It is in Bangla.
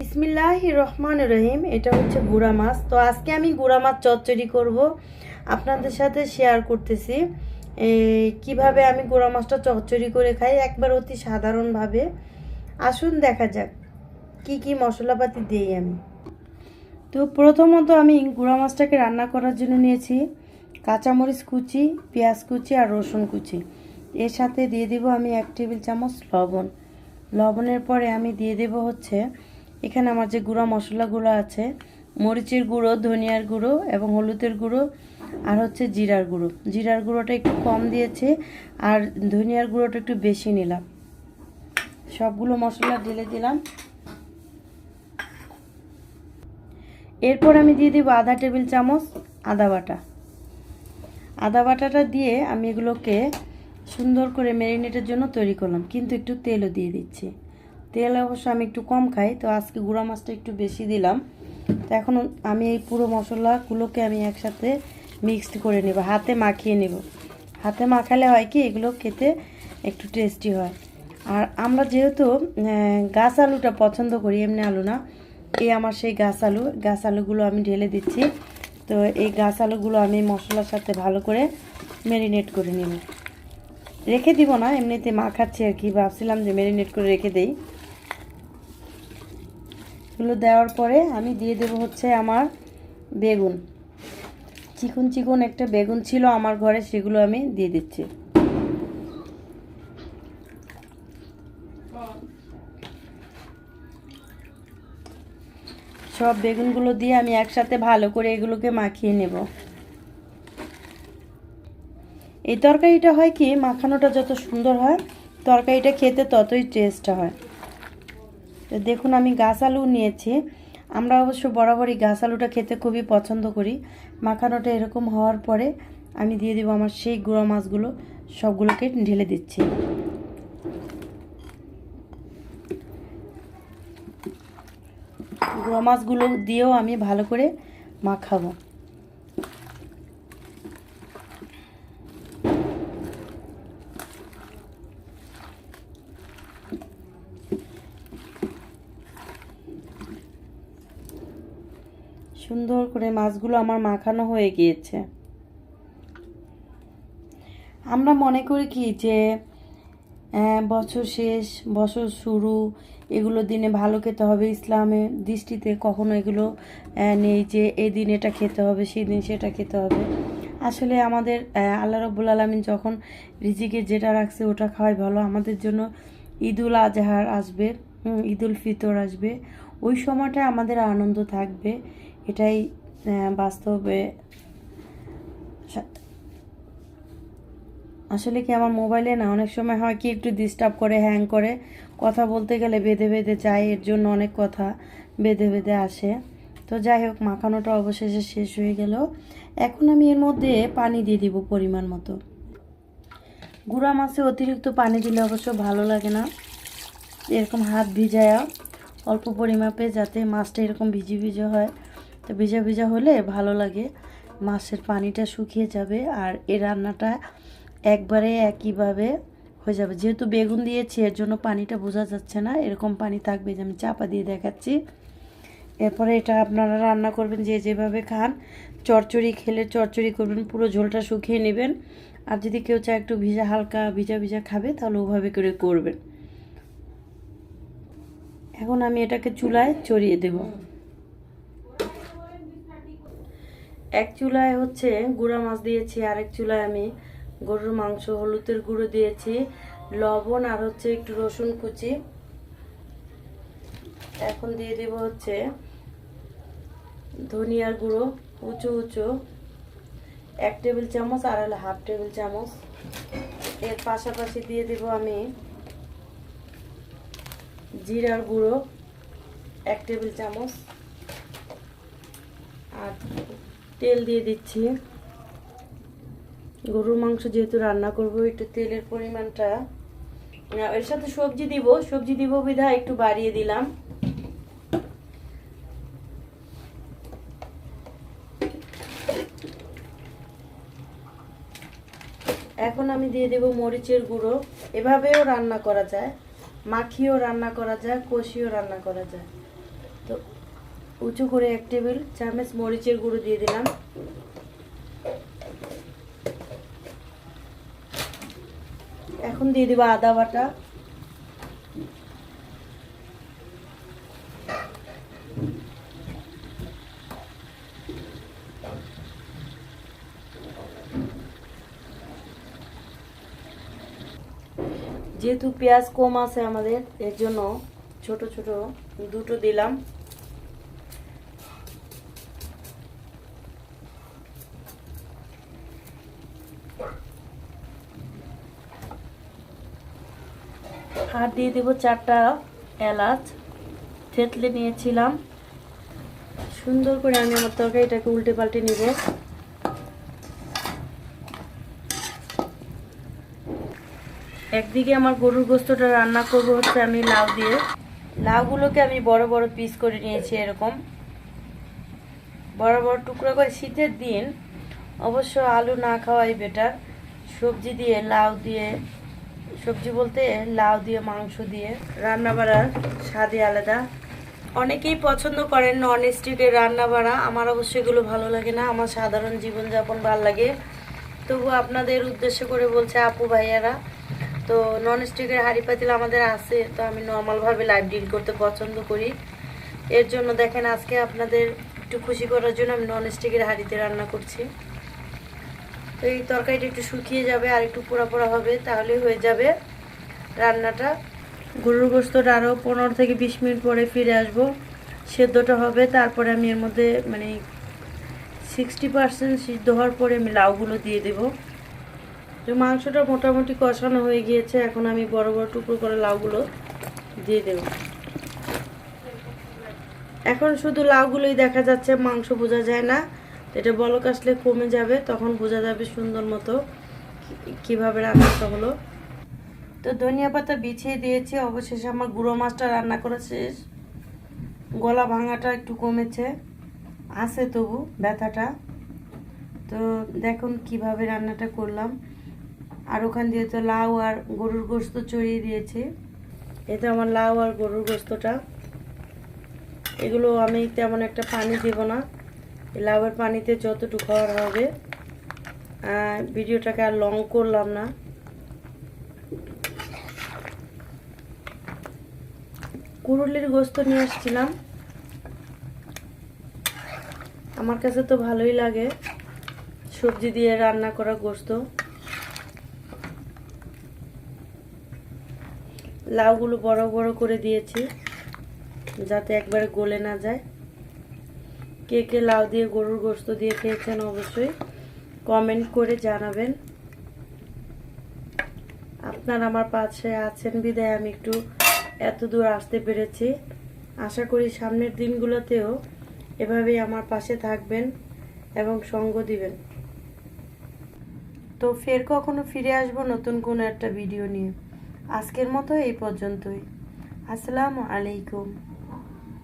বিসমিল্লাহ রহমান রহিম, এটা হচ্ছে গুড়া মাছ। তো আজকে আমি গুড়া মাছ চচ্চড়ি করব। আপনাদের সাথে শেয়ার করতেছি কীভাবে আমি গুড়া মাছটা চচ্চড়ি করে খাই, একবার অতি সাধারণভাবে। আসুন দেখা যাক, কি কি মশলাপাতি দিই আমি। তো প্রথমত আমি গুঁড়া মাছটাকে রান্না করার জন্য নিয়েছি কাঁচামরিচ কুচি, পেঁয়াজ কুচি আর রসুন কুচি। এর সাথে দিয়ে দেব আমি এক টেবিল চামচ লবণ। লবণের পরে আমি দিয়ে দেব হচ্ছে এখানে আমার যে গুঁড়া মশলাগুলো আছে, মরিচের গুঁড়ো, ধনিয়ার গুঁড়ো এবং হলুদের গুঁড়ো আর হচ্ছে জিরার গুঁড়ো। জিরার গুঁড়োটা একটু কম দিয়েছে আর ধনিয়ার গুঁড়োটা একটু বেশি নিলাম। সবগুলো মশলা ঢেলে দিলাম। এরপর আমি দিয়ে দেবো আধা টেবিল চামচ আদা বাটা। আদা বাটাটা দিয়ে আমি এগুলোকে সুন্দর করে ম্যারিনেটের জন্য তৈরি করলাম, কিন্তু একটু তেলও দিয়ে দিচ্ছি। তেল অবশ্য আমি একটু কম খাই, তো আজকে গুঁড়া মাছটা একটু বেশি দিলাম। তো এখন আমি এই পুরো মশলাগুলোকে আমি একসাথে মিক্সড করে নেব, হাতে মাখিয়ে নেব। হাতে মাখালে হয় কি, এগুলো খেতে একটু টেস্টি হয়। আর আমরা যেহেতু গাছ আলুটা পছন্দ করি, এমনি আলু না এই আমার সেই গাছ আলু। গাছ আলুগুলো আমি ঢেলে দিচ্ছি, তো এই গাছ আলুগুলো আমি মশলার সাথে ভালো করে ম্যারিনেট করে নেব। রেখে দিব না, এমনিতে মাখাচ্ছি আর কি, ভাবছিলাম যে ম্যারিনেট করে রেখে দেই। এগুলো দেওয়ার পরে আমি দিয়ে দেব হচ্ছে আমার বেগুন। চিকন চিকন একটা বেগুন ছিল আমার ঘরে, সেগুলো আমি দিয়ে দিচ্ছি। সব বেগুনগুলো দিয়ে আমি একসাথে ভালো করে এগুলোকে মাখিয়ে নেব। এই তরকারিটা হয় কি, মাখানোটা যত সুন্দর হয়, তরকারিটা খেতে ততই টেস্ট হয়। তো দেখুন, আমি গাছ আলু নিয়েছি। আমরা অবশ্য বরাবরই গাছ আলুটা খেতে খুবই পছন্দ করি। মাখানোটা এরকম হওয়ার পরে আমি দিয়ে দেবো আমার সেই গুঁড়ো মাছগুলো, সবগুলোকে ঢেলে দিচ্ছি। গুঁড়ো মাছগুলো দিয়েও আমি ভালো করে মাখাবো। সুন্দর করে মাছগুলো আমার মাখানো হয়ে গিয়েছে। আমরা মনে করি কি যে বছর শেষ, বছর শুরু, এগুলো দিনে ভালো খেতে হবে ইসলামের দৃষ্টিতে, কখনো এগুলো নেই যে এই দিন এটা খেতে হবে, সেই দিন সেটা খেতে হবে। আসলে আমাদের আল্লাহ রব্বুল আলমিন যখন রিজিকে যেটা রাখছে ওটা খাওয়াই ভালো। আমাদের জন্য ঈদুল আজহার আসবে ঈদুল ফিতর আসবে। ওই সময়টায় আমাদের আনন্দ থাকবে। এটাই বাস্তবে। আসলে কি আমার মোবাইলে না, অনেক সময় হয় কি একটু ডিস্টার্ব করে হ্যাং করে। কথা বলতে গেলে বেঁধে বেঁধে যায় এর জন্য অনেক কথা বেঁধে বেঁধে আসে। তো যাই হোক, মাখানোটা অবশেষে শেষ হয়ে গেল। এখন আমি এর মধ্যে পানি দিয়ে দিব পরিমাণ মতো। গুঁড়া মাছে অতিরিক্ত পানি দিলে অবশ্য ভালো লাগে না। এরকম হাত ভিজায়া অল্প পরিমাপে যাতে মাছটা এরকম ভিজি ভিজে হয়। তো ভিজা ভিজা হলে ভালো লাগে। মাছের পানিটা শুকিয়ে যাবে আর এই রান্নাটা একবারে একইভাবে হয়ে যাবে। যেহেতু বেগুন দিয়েছি, এর জন্য পানিটা বোঝা যাচ্ছে না। এরকম পানি থাকবে যে আমি চাপা দিয়ে দেখাচ্ছি। এরপরে এটা আপনারা রান্না করবেন যে যেভাবে খান। চরচড়ি খেলে চরচড়ি করবেন, পুরো ঝোলটা শুকিয়ে নেবেন। আর যদি কেউ চায় একটু ভিজা, হালকা ভিজা ভিজা খাবে, তাহলে ওভাবে করে করবেন। এখন আমি এটাকে চুলায় চড়িয়ে দেব। এক চুলায় হচ্ছে গুঁড়া মাছ দিয়েছি আরেক চুলায় আমি গরুর মাংস, হলুদের গুঁড়ো দিয়েছি, লবণ আর হচ্ছে একটু রসুন কুচি। এখন দিয়ে দেব হচ্ছে ধনিয়ার গুঁড়ো, উঁচু উঁচু, এক টেবিল চামচ আর হলো হাফ টেবিল চামচ। এর পাশাপাশি দিয়ে দেব আমি জিরার গুঁড়ো, এক টেবিল চামচ। আর তেল দিয়ে দিচ্ছি। গরুর মাংস যেহেতু রান্না করব, একটু তেলের পরিমাণটা। এর সাথে সবজি দিব। সবজি দিব বিধা, একটু বাড়িয়ে দিলাম। এখন আমি দিয়ে দেব মরিচের গুঁড়ো। এভাবেও রান্না করা যায়। মাখিয়েও রান্না করা যায়, কষিয়েও রান্না করা যায়। তো উঁচু করে এক টেবিল চামচ মরিচের গুঁড়ো দিয়ে দিলাম। এখন দিয়ে দিব আদা বাটা। যেহেতু পেঁয়াজ কম আছে আমাদের, এর জন্য ছোট ছোট দুটো দিলাম। আর দিয়ে দেবো চারটা এলাচ। থেতলে নিয়েছিলাম। সুন্দর করে আমি আমার তরকারিটাকে উল্টে পাল্টে নিব। একদিকে আমার গরুর গোস্তটা রান্না করব হচ্ছে আমি লাউ দিয়ে। লাউগুলোকে আমি বড় বড় পিস করে নিয়েছি এরকম। বড় বড় টুকরো করে শীতের দিন। অবশ্য আলু না খাওয়াই বেটার সবজি দিয়ে, লাউ দিয়ে সবজি বলতে লাউ দিয়ে, মাংস দিয়ে। রান্না বাড়ার স্বাদই আলাদা। অনেকেই পছন্দ করেন নন স্টিকের রান্না বাড়া আমার অবশ্য এগুলো ভালো লাগে না। আমার সাধারণ জীবনযাপন ভালো লাগে। তবু আপনাদের উদ্দেশ্য করে বলছে আপু, ভাইয়ারা, তো নন স্টিকের হাঁড়ি পাতিল আমাদের আছে, তো আমি নর্মালভাবে লাইভ ডিল করতে পছন্দ করি। এর জন্য দেখেন আজকে আপনাদের একটু খুশি করার জন্য আমি নন স্টিকের হাঁড়িতে রান্না করছি। এই তরকারিটা একটু শুকিয়ে যাবে আর একটু পোড়া পোড়া হবে, তাহলে হয়ে যাবে রান্নাটা। গরুর গোস্তটা আরও পনেরো থেকে বিশ মিনিট পরে ফিরে আসব। সেদ্ধটা হবে, তারপরে আমি এর মধ্যে মানে সিক্সটি পার্সেন্ট সিদ্ধ হওয়ার পরে আমি লাউগুলো দিয়ে দেবো। তো মাংসটা মোটামুটি কষানো হয়ে গিয়েছে, এখন আমি বড় বড় টুকরো করে লাউগুলো দিয়ে দেব। এখন শুধু লাউগুলোই দেখা যাচ্ছে, মাংস বোঝা যায় না। এটা বলক আসলে কমে যাবে তখন বোঝা যাবে সুন্দর মতো কীভাবে রান্নাটা হলো। তো ধনিয়া পাতা বিছিয়ে দিয়েছি অবশেষে আমার গুঁড়ো মাছটা রান্না করা শেষ। গলা ভাঙাটা একটু কমেছে আছে তবু ব্যথাটা। তো দেখুন কীভাবে রান্নাটা করলাম। আর ওখান দিয়ে তো লাউ আর গরুর গোস্ত চড়িয়ে দিয়েছি। এতে আমার লাউ আর গরুর গোস্তটা। এগুলো আমি তেমন একটা পানি দেব না। লাউয়ের পানিতে যতটুকু খাওয়ার হবে। ভিডিওটাকে আর লং করলাম না। কুরুলির গোস্ত নিয়ে আসছিলাম। আমার কাছে তো ভালোই লাগে সবজি দিয়ে রান্না করা গোস্ত। লাউগুলো বড় বড় করে দিয়েছি, যাতে একবারে গলে না যায়। কে কে লাউ দিয়ে গরুর গোস্ত দিয়ে খেয়েছেন অবশ্যই কমেন্ট করে জানাবেন। আপনার আমার পাশে আছেন বিদায়, আমি একটু এত দূর আসতে পেরেছি। আশা করি সামনের দিনগুলোতেও এভাবেই আমার পাশে থাকবেন এবং সঙ্গ দিবেন। তো ফের কখনো ফিরে আসব নতুন কোনো একটা ভিডিও নিয়ে। আজকের মতো এই পর্যন্তই। আসসালামু আলাইকুম।